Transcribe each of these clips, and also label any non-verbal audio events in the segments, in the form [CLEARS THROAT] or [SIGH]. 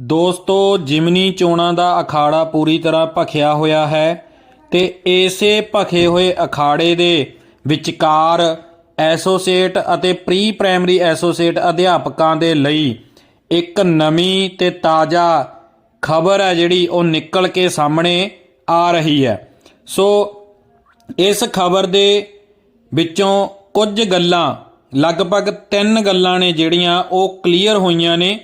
ਦੋਸਤੋ, ਜਿਮਨੀ ਚੋਣਾਂ ਦਾ ਅਖਾੜਾ ਪੂਰੀ ਤਰ੍ਹਾਂ ਭਖਿਆ ਹੋਇਆ ਹੈ ਤੇ ਇਸੇ ਭਖੇ ਹੋਏ ਅਖਾੜੇ ਦੇ ਵਿਚਕਾਰ ਐਸੋਸੀਏਟ ਅਤੇ ਪ੍ਰੀ ਪ੍ਰਾਇਮਰੀ ਐਸੋਸੀਏਟ ਅਧਿਆਪਕਾਂ ਦੇ ਲਈ ਇੱਕ ਨਵੀਂ ਤੇ ਤਾਜ਼ਾ ਖਬਰ ਹੈ ਜਿਹੜੀ ਉਹ ਨਿਕਲ ਕੇ ਸਾਹਮਣੇ ਆ ਰਹੀ ਹੈ। ਸੋ, ਇਸ ਖਬਰ ਦੇ ਵਿੱਚੋਂ ਕੁਝ ਗੱਲਾਂ, ਲਗਭਗ ਤਿੰਨ ਗੱਲਾਂ ਨੇ ਜਿਹੜੀਆਂ ਉਹ ਕਲੀਅਰ ਹੋਈਆਂ ਨੇ।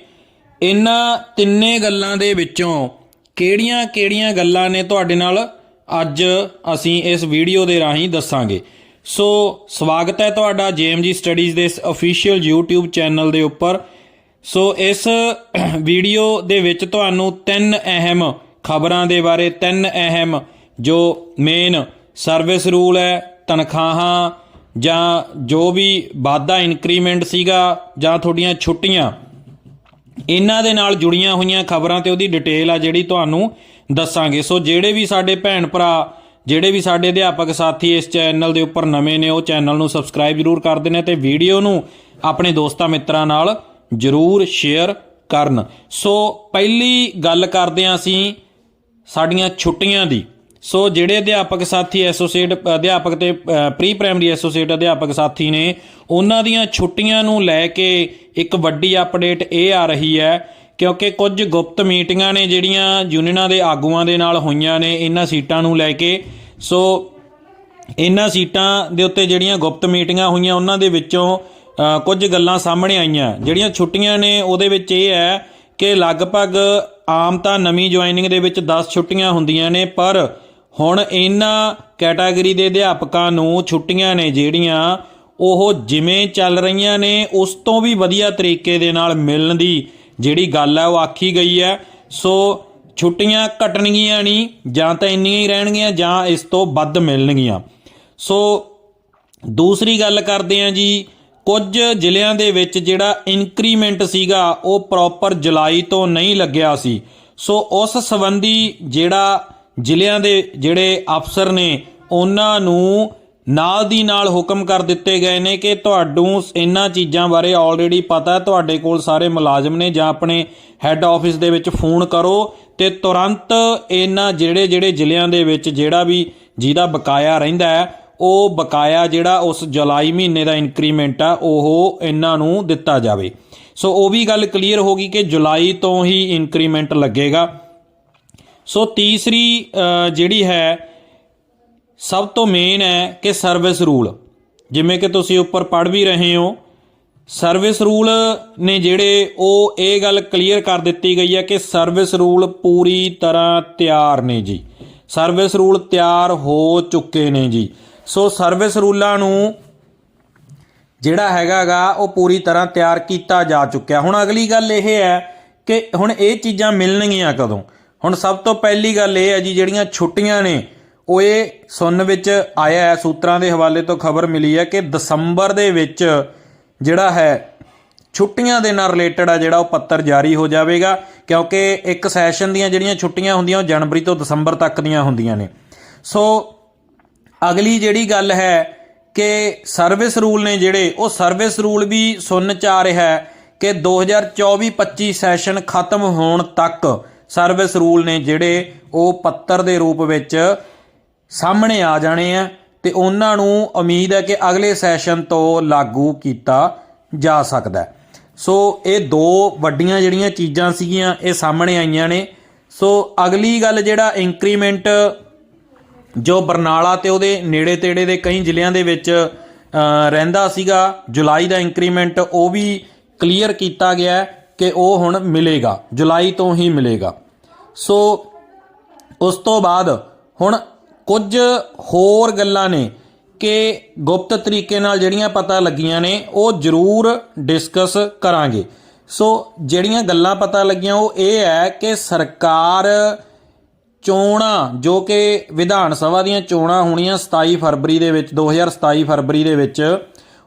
ਇਹਨਾਂ ਤਿੰਨੇ ਗੱਲਾਂ ਦੇ ਵਿੱਚੋਂ ਕਿਹੜੀਆਂ-ਕਿਹੜੀਆਂ ਗੱਲਾਂ ਨੇ ਤੁਹਾਡੇ ਨਾਲ ਅੱਜ ਅਸੀਂ ਇਸ ਵੀਡੀਓ ਦੇ ਰਾਹੀਂ ਦੱਸਾਂਗੇ। ਸੋ ਸਵਾਗਤ ਹੈ ਤੁਹਾਡਾ ਜੇਐਮਜੀ ਸਟੱਡੀਜ਼ ਦੇ ਇਸ ਅਫੀਸ਼ੀਅਲ YouTube ਚੈਨਲ ਦੇ ਉੱਪਰ। ਸੋ ਇਸ [CLEARS THROAT] ਵੀਡੀਓ ਦੇ ਵਿੱਚ ਤੁਹਾਨੂੰ ਤਿੰਨ ਅਹਿਮ ਖਬਰਾਂ ਦੇ ਬਾਰੇ, ਤਿੰਨ ਅਹਿਮ ਜੋ ਮੇਨ ਸਰਵਿਸ ਰੂਲ ਹੈ, ਤਨਖਾਹਾਂ ਜਾਂ ਜੋ ਵੀ ਵਾਧਾ ਇਨਕਰੀਮੈਂਟ ਸੀਗਾ ਜਾਂ ਤੁਹਾਡੀਆਂ ਛੁੱਟੀਆਂ ਇਹਨਾਂ ਦੇ ਨਾਲ ਜੁੜੀਆਂ ਹੋਈਆਂ ਖਬਰਾਂ ਤੇ ਉਹਦੀ ਡਿਟੇਲ ਆ ਜਿਹੜੀ ਤੁਹਾਨੂੰ ਦੱਸਾਂਗੇ। ਸੋ ਜਿਹੜੇ ਵੀ ਸਾਡੇ ਭੈਣ ਭਰਾ, ਜਿਹੜੇ ਵੀ ਸਾਡੇ ਅਧਿਆਪਕ ਸਾਥੀ ਇਸ ਚੈਨਲ ਦੇ ਉੱਪਰ ਨਵੇਂ ਨੇ, ਉਹ ਚੈਨਲ ਨੂੰ ਸਬਸਕ੍ਰਾਈਬ ਜਰੂਰ ਕਰਦੇ ਨੇ ਤੇ ਵੀਡੀਓ ਨੂੰ ਆਪਣੇ ਦੋਸਤਾਂ ਮਿੱਤਰਾਂ ਨਾਲ ਜਰੂਰ ਸ਼ੇਅਰ ਕਰਨ। ਸੋ ਪਹਿਲੀ ਗੱਲ ਕਰਦੇ ਹਾਂ ਅਸੀਂ ਸਾਡੀਆਂ ਛੁੱਟੀਆਂ ਦੀ। ਸੋ ਜਿਹੜੇ ਅਧਿਆਪਕ ਸਾਥੀ ਐਸੋਸੀਏਟ, ਅਧਿਆਪਕ ਤੇ ਪ੍ਰੀ ਪ੍ਰਾਇਮਰੀ ਐਸੋਸੀਏਟ ਅਧਿਆਪਕ ਸਾਥੀ ਨੇ, ਉਹਨਾਂ ਦੀਆਂ ਛੁੱਟੀਆਂ ਨੂੰ ਲੈ ਕੇ ਇੱਕ ਵੱਡੀ ਅਪਡੇਟ ਇਹ ਆ ਰਹੀ ਹੈ, ਕਿਉਂਕਿ ਕੁਝ ਗੁਪਤ ਮੀਟਿੰਗਾਂ ਨੇ ਜਿਹੜੀਆਂ ਯੂਨੀਅਨਾਂ ਦੇ ਆਗੂਆਂ ਦੇ ਨਾਲ ਹੋਈਆਂ ਨੇ, ਇਹਨਾਂ ਸੀਟਾਂ ਨੂੰ ਲੈ ਕੇ। ਸੋ ਇਹਨਾਂ ਸੀਟਾਂ ਦੇ ਉੱਤੇ ਜਿਹੜੀਆਂ ਗੁਪਤ ਮੀਟਿੰਗਾਂ ਹੋਈਆਂ, ਉਹਨਾਂ ਦੇ ਵਿੱਚੋਂ ਕੁਝ ਗੱਲਾਂ ਸਾਹਮਣੇ ਆਈਆਂ। ਜਿਹੜੀਆਂ ਛੁੱਟੀਆਂ ਨੇ, ਉਹਦੇ ਵਿੱਚ ਇਹ ਹੈ ਕਿ ਲਗਭਗ ਆਮ ਤਾਂ ਨਵੀਂ ਜੁਆਇਨਿੰਗ ਦੇ ਵਿੱਚ 10 ਛੁੱਟੀਆਂ ਹੁੰਦੀਆਂ ਨੇ, ਪਰ ਹੁਣ ਇਹਨਾਂ ਕੈਟਾਗਰੀ ਦੇ ਅਧਿਆਪਕਾਂ ਨੂੰ ਛੁੱਟੀਆਂ ਨੇ ਜਿਹੜੀਆਂ ਉਹ ਜਿਵੇਂ ਚੱਲ ਰਹੀਆਂ ਨੇ, ਉਸ ਤੋਂ ਵੀ ਵਧੀਆ ਤਰੀਕੇ ਦੇ ਨਾਲ ਮਿਲਣ ਦੀ ਜਿਹੜੀ ਗੱਲ ਹੈ ਉਹ ਆਖੀ ਗਈ ਹੈ ਸੋ ਛੁੱਟੀਆਂ ਘਟਣਗੀਆਂ ਨਹੀਂ, ਜਾਂ ਤਾਂ ਇੰਨੀਆਂ ਹੀ ਰਹਿਣਗੀਆਂ, ਜਾਂ ਇਸ ਤੋਂ ਵੱਧ ਮਿਲਣਗੀਆਂ। ਸੋ ਦੂਸਰੀ ਗੱਲ ਕਰਦੇ ਹਾਂ ਜੀ, ਕੁਝ ਜ਼ਿਲ੍ਹਿਆਂ ਦੇ ਵਿੱਚ ਜਿਹੜਾ ਇਨਕਰੀਮੈਂਟ ਸੀਗਾ, ਉਹ ਪ੍ਰੋਪਰ ਜੁਲਾਈ ਤੋਂ ਨਹੀਂ ਲੱਗਿਆ ਸੀ। ਸੋ ਉਸ ਸੰਬੰਧੀ ਜਿਹੜਾ ਜ਼ਿਲ੍ਹਿਆਂ ਦੇ ਜਿਹੜੇ ਅਫਸਰ ਨੇ, ਉਹਨਾਂ ਨੂੰ ਨਾਲ ਦੀ ਨਾਲ ਹੁਕਮ ਕਰ ਦਿੱਤੇ ਗਏ ਨੇ ਕਿ ਤੁਹਾਨੂੰ ਇਹਨਾਂ ਚੀਜ਼ਾਂ ਬਾਰੇ ਆਲਰੇਡੀ ਪਤਾ ਤੁਹਾਡੇ ਕੋਲ ਸਾਰੇ ਮੁਲਾਜ਼ਮ ਨੇ ਜਾਂ ਆਪਣੇ ਹੈੱਡ ਆਫਿਸ ਦੇ ਵਿੱਚ ਫੋਨ ਕਰੋ ਤੇ ਤੁਰੰਤ ਇਹਨਾਂ ਜਿਹੜੇ ਜਿਹੜੇ ਜ਼ਿਲ੍ਹਿਆਂ ਦੇ ਵਿੱਚ ਜਿਹੜਾ ਵੀ ਜਿਹਦਾ ਬਕਾਇਆ ਰਹਿੰਦਾ ਹੈ, ਉਹ ਬਕਾਇਆ ਜਿਹੜਾ ਉਸ ਜੁਲਾਈ ਮਹੀਨੇ ਦਾ ਇਨਕਰੀਮੈਂਟ ਆ, ਉਹ ਇਹਨਾਂ ਨੂੰ ਦਿੱਤਾ ਜਾਵੇ। ਸੋ ਉਹ ਵੀ ਗੱਲ ਕਲੀਅਰ ਹੋ ਗਈ ਕਿ ਜੁਲਾਈ ਤੋਂ ਹੀ ਇਨਕਰੀਮੈਂਟ ਲੱਗੇਗਾ। ਸੋ ਤੀਸਰੀ ਜਿਹੜੀ ਹੈ, ਸਭ ਤੋਂ ਮੇਨ ਹੈ ਕਿ ਸਰਵਿਸ ਰੂਲ ਜਿਵੇਂ ਕਿ ਤੁਸੀਂ ਉੱਪਰ ਪੜ੍ਹ ਵੀ ਰਹੇ ਹੋ ਸਰਵਿਸ ਰੂਲ ਨੇ ਜਿਹੜੇ ਉਹ ਇਹ ਗੱਲ ਕਲੀਅਰ ਕਰ ਦਿੱਤੀ ਗਈ ਹੈ ਕਿ ਸਰਵਿਸ ਰੂਲ ਪੂਰੀ ਤਰ੍ਹਾਂ ਤਿਆਰ ਨੇ ਜੀ। ਸਰਵਿਸ ਰੂਲ ਤਿਆਰ ਹੋ ਚੁੱਕੇ ਨੇ ਜੀ। ਸੋ ਸਰਵਿਸ ਰੂਲਾਂ ਨੂੰ ਜਿਹੜਾ ਹੈਗਾਗਾ ਉਹ ਪੂਰੀ ਤਰ੍ਹਾਂ ਤਿਆਰ ਕੀਤਾ ਜਾ ਚੁੱਕਿਆ। ਹੁਣ ਅਗਲੀ ਗੱਲ ਇਹ ਹੈ ਕਿ ਹੁਣ ਇਹ ਚੀਜ਼ਾਂ ਮਿਲਣਗੀਆਂ ਕਦੋਂ? ਹੁਣ ਸਭ ਤੋਂ ਪਹਿਲੀ ਗੱਲ ਇਹ ਹੈ ਜੀ, ਜਿਹੜੀਆਂ ਛੁੱਟੀਆਂ ਨੇ, ਉਹ ਇਹ ਸੁਣਨ ਵਿੱਚ ਆਇਆ ਹੈ, ਸੂਤਰਾਂ ਦੇ ਹਵਾਲੇ ਤੋਂ ਖਬਰ ਮਿਲੀ ਹੈ ਕਿ ਦਸੰਬਰ ਦੇ ਵਿੱਚ ਜਿਹੜਾ ਹੈ, ਛੁੱਟੀਆਂ ਦੇ ਨਾਲ ਰਿਲੇਟਡ ਆ ਜਿਹੜਾ ਉਹ ਪੱਤਰ ਜਾਰੀ ਹੋ ਜਾਵੇਗਾ, ਕਿਉਂਕਿ ਇੱਕ ਸੈਸ਼ਨ ਦੀਆਂ ਜਿਹੜੀਆਂ ਛੁੱਟੀਆਂ ਹੁੰਦੀਆਂ, ਉਹ ਜਨਵਰੀ ਤੋਂ ਦਸੰਬਰ ਤੱਕ ਦੀਆਂ ਹੁੰਦੀਆਂ ਨੇ। ਸੋ ਅਗਲੀ ਜਿਹੜੀ ਗੱਲ ਹੈ ਕਿ ਸਰਵਿਸ ਰੂਲ ਨੇ ਜਿਹੜੇ, ਉਹ ਸਰਵਿਸ ਰੂਲ ਵੀ ਸੁਣਨ ਚ ਆ ਰਿਹਾ ਹੈ ਕਿ 2024-25 ਸੈਸ਼ਨ ਖਤਮ ਹੋਣ ਤੱਕ ਸਰਵਿਸ ਰੂਲ ਨੇ ਜਿਹੜੇ ਉਹ ਪੱਤਰ ਦੇ ਰੂਪ ਵਿੱਚ ਸਾਹਮਣੇ ਆ ਜਾਣੇ ਆ ਤੇ ਉਹਨਾਂ ਨੂੰ ਉਮੀਦ ਹੈ ਕਿ ਅਗਲੇ ਸੈਸ਼ਨ ਤੋਂ ਲਾਗੂ ਕੀਤਾ ਜਾ ਸਕਦਾ ਸੋ ਇਹ ਦੋ ਵੱਡੀਆਂ ਜਿਹੜੀਆਂ ਚੀਜ਼ਾਂ ਸੀਗੀਆਂ, ਇਹ ਸਾਹਮਣੇ ਆਈਆਂ ਨੇ। ਸੋ ਅਗਲੀ ਗੱਲ ਜਿਹੜਾ ਇੰਕਰੀਮੈਂਟ ਜੋ ਬਰਨਾਲਾ ਤੇ ਉਹਦੇ ਨੇੜੇ ਤੇੜੇ ਦੇ ਕਈ ਜ਼ਿਲ੍ਹਿਆਂ ਦੇ ਵਿੱਚ ਰਹਿੰਦਾ ਸੀਗਾ, ਜੁਲਾਈ ਦਾ ਇੰਕਰੀਮੈਂਟ ਉਹ ਵੀ ਕਲੀਅਰ ਕੀਤਾ ਗਿਆ ਕਿ ਉਹ ਹੁਣ ਮਿਲੇਗਾ, ਜੁਲਾਈ ਤੋਂ ਹੀ ਮਿਲੇਗਾ। ਸੋ ਉਸ ਤੋਂ ਬਾਅਦ ਹੁਣ ਕੁਝ ਹੋਰ ਗੱਲਾਂ ਨੇ ਕਿ ਗੁਪਤ ਤਰੀਕੇ ਨਾਲ ਜਿਹੜੀਆਂ ਪਤਾ ਲੱਗੀਆਂ ਨੇ, ਉਹ ਜ਼ਰੂਰ ਡਿਸਕਸ ਕਰਾਂਗੇ। ਸੋ ਜਿਹੜੀਆਂ ਗੱਲਾਂ ਪਤਾ ਲੱਗੀਆਂ, ਉਹ ਇਹ ਹੈ ਕਿ ਸਰਕਾਰ ਚੋਣਾਂ, ਜੋ ਕਿ ਵਿਧਾਨ ਸਭਾ ਦੀਆਂ ਚੋਣਾਂ ਹੋਣੀਆਂ 27 ਫਰਵਰੀ ਦੇ ਵਿੱਚ 2027 ਫਰਵਰੀ ਦੇ ਵਿੱਚ,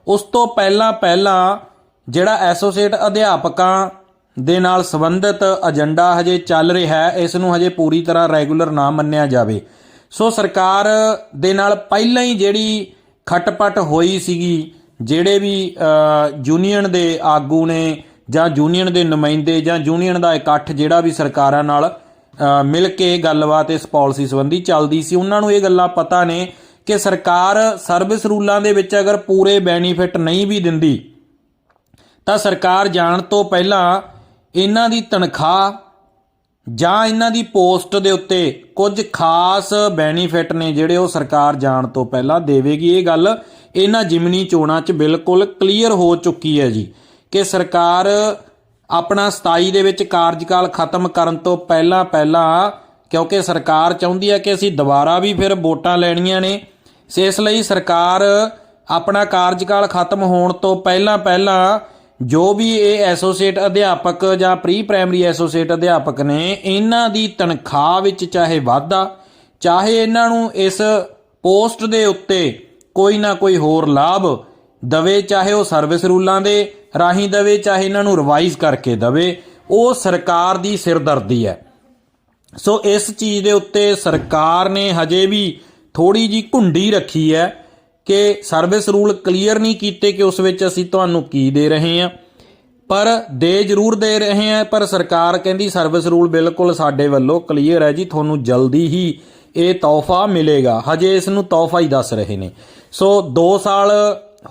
ਉਸ ਤੋਂ ਪਹਿਲਾਂ ਪਹਿਲਾਂ ਜਿਹੜਾ ਐਸੋਸੀਏਟ ਅਧਿਆਪਕਾਂ ਦੇ ਨਾਲ ਸੰਬੰਧਿਤ ਏਜੰਡਾ ਹਜੇ ਚੱਲ ਰਿਹਾ ਹੈ, ਇਸ ਨੂੰ ਹਜੇ ਪੂਰੀ ਤਰ੍ਹਾਂ ਰੈਗੂਲਰ ਨਾ ਮੰਨਿਆ ਜਾਵੇ। ਸੋ ਸਰਕਾਰ ਦੇ ਨਾਲ ਪਹਿਲਾਂ ਹੀ ਜਿਹੜੀ ਖਟਪਟ ਹੋਈ ਸੀਗੀ, ਜਿਹੜੇ ਵੀ ਯੂਨੀਅਨ ਦੇ ਆਗੂ ਨੇ ਜਾਂ ਯੂਨੀਅਨ ਦੇ ਨੁਮਾਇੰਦੇ ਜਾਂ ਯੂਨੀਅਨ ਦਾ ਇਕੱਠ ਜਿਹੜਾ ਵੀ ਸਰਕਾਰਾਂ ਨਾਲ ਮਿਲ ਕੇ ਗੱਲਬਾਤ ਇਸ ਪਾਲਿਸੀ ਸੰਬੰਧੀ ਚੱਲਦੀ ਸੀ, ਉਹਨਾਂ ਨੂੰ ਇਹ ਗੱਲਾਂ ਪਤਾ ਨੇ ਕਿ ਸਰਕਾਰ ਸਰਵਿਸ ਰੂਲਾਂ ਦੇ ਵਿੱਚ ਅਗਰ ਪੂਰੇ ਬੈਨੀਫਿਟ ਨਹੀਂ ਵੀ ਦਿੰਦੀ, ਤਾਂ ਸਰਕਾਰ ਜਾਣ ਤੋਂ ਪਹਿਲਾਂ ਇਹਨਾਂ ਦੀ ਤਨਖਾਹ ਜਾਂ ਇਹਨਾਂ ਦੀ ਪੋਸਟ ਦੇ ਉੱਤੇ ਕੁਝ ਖਾਸ ਬੈਨੀਫਿਟ ਨੇ ਜਿਹੜੇ ਉਹ ਸਰਕਾਰ ਜਾਣ ਤੋਂ ਪਹਿਲਾਂ ਦੇਵੇਗੀ। ਇਹ ਗੱਲ ਇਹਨਾਂ ਜਿਮਨੀ ਚੋਣਾਂ 'ਚ ਬਿਲਕੁਲ ਕਲੀਅਰ ਹੋ ਚੁੱਕੀ ਹੈ ਜੀ ਕਿ ਸਰਕਾਰ ਆਪਣਾ 27 ਦੇ ਵਿੱਚ ਕਾਰਜਕਾਲ ਖਤਮ ਕਰਨ ਤੋਂ ਪਹਿਲਾਂ ਪਹਿਲਾਂ ਕਿਉਂਕਿ ਸਰਕਾਰ ਚਾਹੁੰਦੀ ਹੈ ਕਿ ਅਸੀਂ ਦੁਬਾਰਾ ਵੀ ਫਿਰ ਵੋਟਾਂ ਲੈਣੀਆਂ ਨੇ ਸੋ ਇਸ ਲਈ ਸਰਕਾਰ ਆਪਣਾ ਕਾਰਜਕਾਲ ਖਤਮ ਹੋਣ ਤੋਂ ਪਹਿਲਾਂ ਪਹਿਲਾਂ ਜੋ ਵੀ ਇਹ ਐਸੋਸੀਏਟ ਅਧਿਆਪਕ ਜਾਂ ਪ੍ਰੀ ਪ੍ਰਾਇਮਰੀ ਐਸੋਸੀਏਟ ਅਧਿਆਪਕ ਨੇ, ਇਹਨਾਂ ਦੀ ਤਨਖਾਹ ਵਿੱਚ ਚਾਹੇ ਵਾਧਾ, ਚਾਹੇ ਇਹਨਾਂ ਨੂੰ ਇਸ ਪੋਸਟ ਦੇ ਉੱਤੇ ਕੋਈ ਨਾ ਕੋਈ ਹੋਰ ਲਾਭ ਦਵੇ, ਚਾਹੇ ਉਹ ਸਰਵਿਸ ਰੂਲਾਂ ਦੇ ਰਾਹੀਂ ਦਵੇ, ਚਾਹੇ ਇਹਨਾਂ ਨੂੰ ਰਿਵਾਈਜ਼ ਕਰਕੇ ਦਵੇ, ਉਹ ਸਰਕਾਰ ਦੀ ਸਿਰਦਰਦੀ ਹੈ। ਸੋ ਇਸ ਚੀਜ਼ ਦੇ ਉੱਤੇ ਸਰਕਾਰ ਨੇ ਹਜੇ ਵੀ ਥੋੜੀ ਜੀ ਘੁੰਡੀ ਰੱਖੀ ਹੈ। ਕਿ ਸਰਵਿਸ ਰੂਲ ਕਲੀਅਰ ਨਹੀਂ ਕੀਤੇ ਕਿ ਉਸ ਵਿੱਚ ਅਸੀਂ ਤੁਹਾਨੂੰ ਕੀ ਦੇ ਰਹੇ ਹਾਂ। ਪਰ ਦੇ ਜ਼ਰੂਰ ਦੇ ਰਹੇ ਹਾਂ, ਪਰ ਸਰਕਾਰ ਕਹਿੰਦੀ ਸਰਵਿਸ ਰੂਲ ਬਿਲਕੁਲ ਸਾਡੇ ਵੱਲੋਂ ਕਲੀਅਰ ਹੈ ਜੀ, ਤੁਹਾਨੂੰ ਜਲਦੀ ਹੀ ਇਹ ਤੋਹਫਾ ਮਿਲੇਗਾ। ਹਜੇ ਇਸ ਨੂੰ ਤੋਹਫਾ ਹੀ ਦੱਸ ਰਹੇ ਨੇ। ਸੋ 2 ਸਾਲ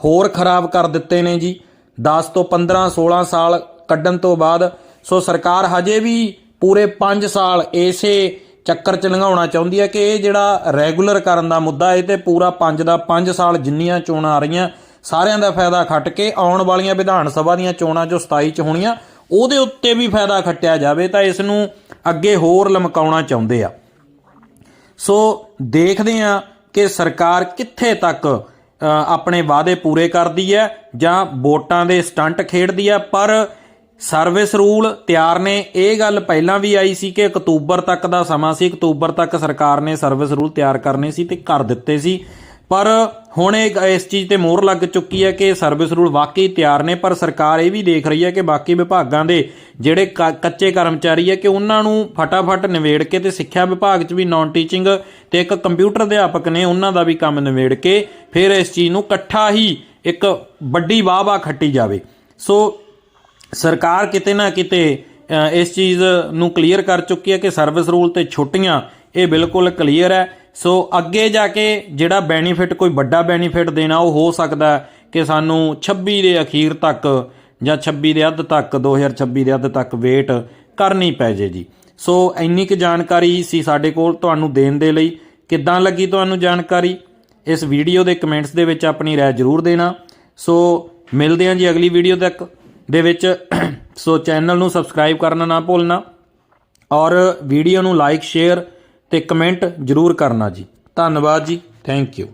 ਹੋਰ ਖਰਾਬ ਕਰ ਦਿੱਤੇ ਨੇ ਜੀ। 10 ਤੋਂ 15 16 ਸਾਲ ਕੱਢਣ ਤੋਂ ਬਾਅਦ, ਸੋ ਸਰਕਾਰ ਹਜੇ ਵੀ ਪੂਰੇ 5 ਸਾਲ ਇਸੇ ਚੱਕਰ ਚ ਲੰਘਾਉਣਾ ਚਾਹੁੰਦੀ ਹੈ ਕਿ ਇਹ ਜਿਹੜਾ ਰੈਗੂਲਰ ਕਰਨ ਦਾ ਮੁੱਦਾ ਇਹ ਤੇ ਪੂਰਾ 5 ਦਾ 5 ਸਾਲ ਜਿੰਨੀਆਂ ਚੋਣਾਂ ਆ ਰਹੀਆਂ, ਸਾਰਿਆਂ ਦਾ ਫਾਇਦਾ ਖੱਟ ਕੇ ਆਉਣ ਵਾਲੀਆਂ ਵਿਧਾਨ ਸਭਾ ਦੀਆਂ ਚੋਣਾਂ ਜੋ 27 ਚ ਹੋਣੀਆਂ, ਉਹਦੇ ਉੱਤੇ ਵੀ ਫਾਇਦਾ ਖੱਟਿਆ ਜਾਵੇ ਤਾਂ ਇਸ ਨੂੰ ਅੱਗੇ ਹੋਰ ਲਮਕਾਉਣਾ ਚਾਹੁੰਦੇ ਆ। ਸੋ ਦੇਖਦੇ ਹਾਂ ਕਿ ਸਰਕਾਰ ਕਿੱਥੇ ਤੱਕ ਆਪਣੇ ਵਾਅਦੇ ਪੂਰੇ ਕਰਦੀ ਹੈ ਜਾਂ ਵੋਟਾਂ ਦੇ ਸਟੰਟ ਖੇਡਦੀ ਹੈ, ਪਰ ਸਰਵਿਸ ਰੂਲ ਤਿਆਰ ਨੇ। ਇਹ ਗੱਲ ਪਹਿਲਾਂ ਵੀ ਆਈ ਸੀ ਕਿ ਅਕਤੂਬਰ ਤੱਕ ਦਾ ਸਮਾਂ ਸੀ। ਅਕਤੂਬਰ ਤੱਕ ਸਰਕਾਰ ਨੇ ਸਰਵਿਸ ਰੂਲ ਤਿਆਰ ਕਰਨੇ ਸੀ ਤੇ ਕਰ ਦਿੱਤੇ ਸੀ। ਪਰ ਹੁਣ ਇਹ ਇਸ ਚੀਜ਼ ਤੇ ਮੋਹਰ ਲੱਗ ਚੁੱਕੀ ਹੈ ਕਿ ਸਰਵਿਸ ਰੂਲ ਵਾਕਈ ਤਿਆਰ ਨੇ, ਪਰ ਸਰਕਾਰ ਇਹ ਵੀ ਦੇਖ ਰਹੀ ਹੈ ਕਿ ਬਾਕੀ ਵਿਭਾਗਾਂ ਦੇ ਜਿਹੜੇ ਕ- ਕੱਚੇ ਕਰਮਚਾਰੀ ਹੈ ਕਿ ਉਹਨਾਂ ਨੂੰ ਫਟਾਫਟ ਨਿਵੇੜ ਕੇ ਤੇ ਸਿੱਖਿਆ ਵਿਭਾਗ 'ਚ ਵੀ ਨਾਨ ਟੀਚਿੰਗ ਤੇ ਇੱਕ ਕੰਪਿਊਟਰ ਅਧਿਆਪਕ ਨੇ ਉਹਨਾਂ ਦਾ ਵੀ ਕੰਮ ਨਿਵੇੜ ਕੇ, ਫਿਰ ਇਸ ਚੀਜ਼ ਨੂੰ ਇਕੱਠਾ ਹੀ ਇੱਕ ਵੱਡੀ ਵਾਹ-ਵਾਹ ਖੱਟੀ ਜਾਵੇ। ਸੋ ਸਰਕਾਰ ਕਿਤੇ ਨਾ ਕਿਤੇ ਇਸ ਚੀਜ਼ ਨੂੰ ਕਲੀਅਰ ਕਰ ਚੁੱਕੀ ਹੈ ਕਿ ਸਰਵਿਸ ਰੂਲ ਤੇ ਛੁੱਟੀਆਂ, ਇਹ ਬਿਲਕੁਲ ਕਲੀਅਰ ਹੈ। ਸੋ ਅੱਗੇ ਜਾ ਕੇ ਜਿਹੜਾ ਬੈਨੀਫਿਟ ਕੋਈ ਵੱਡਾ ਬੈਨੀਫਿਟ ਦੇਣਾ, ਉਹ ਹੋ ਸਕਦਾ ਕਿ ਸਾਨੂੰ 26 ਦੇ ਅਖੀਰ ਤੱਕ ਜਾਂ 26 ਦੇ ਅੱਧ ਤੱਕ 2026 ਦੇ ਅੱਧ ਤੱਕ ਵੇਟ ਕਰਨੀ ਪੈ ਜੇ ਜੀ। ਸੋ ਇੰਨੀ ਕੁ ਜਾਣਕਾਰੀ ਸੀ ਸਾਡੇ ਕੋਲ ਤੁਹਾਨੂੰ ਦੇਣ ਦੇ ਲਈ। ਕਿੱਦਾਂ ਲੱਗੀ ਤੁਹਾਨੂੰ ਜਾਣਕਾਰੀ? ਇਸ ਵੀਡੀਓ ਦੇ ਕਮੈਂਟਸ ਦੇ ਵਿੱਚ ਆਪਣੀ ਰਾਏ ਜ਼ਰੂਰ ਦੇਣਾ। ਸੋ ਮਿਲਦੇ ਹਾਂ ਜੀ ਅਗਲੀ ਵੀਡੀਓ ਤੱਕ। ਦੇ ਵਿੱਚ [CLEARS THROAT] ਸੋ ਚੈਨਲ ਨੂੰ ਸਬਸਕ੍ਰਾਈਬ ਕਰਨਾ ਨਾ ਭੁੱਲਣਾ ਔਰ ਵੀਡੀਓ ਨੂੰ ਲਾਈਕ, ਸ਼ੇਅਰ ਤੇ ਕਮੈਂਟ ਜ਼ਰੂਰ ਕਰਨਾ ਜੀ। ਧੰਨਵਾਦ ਜੀ। Thank you.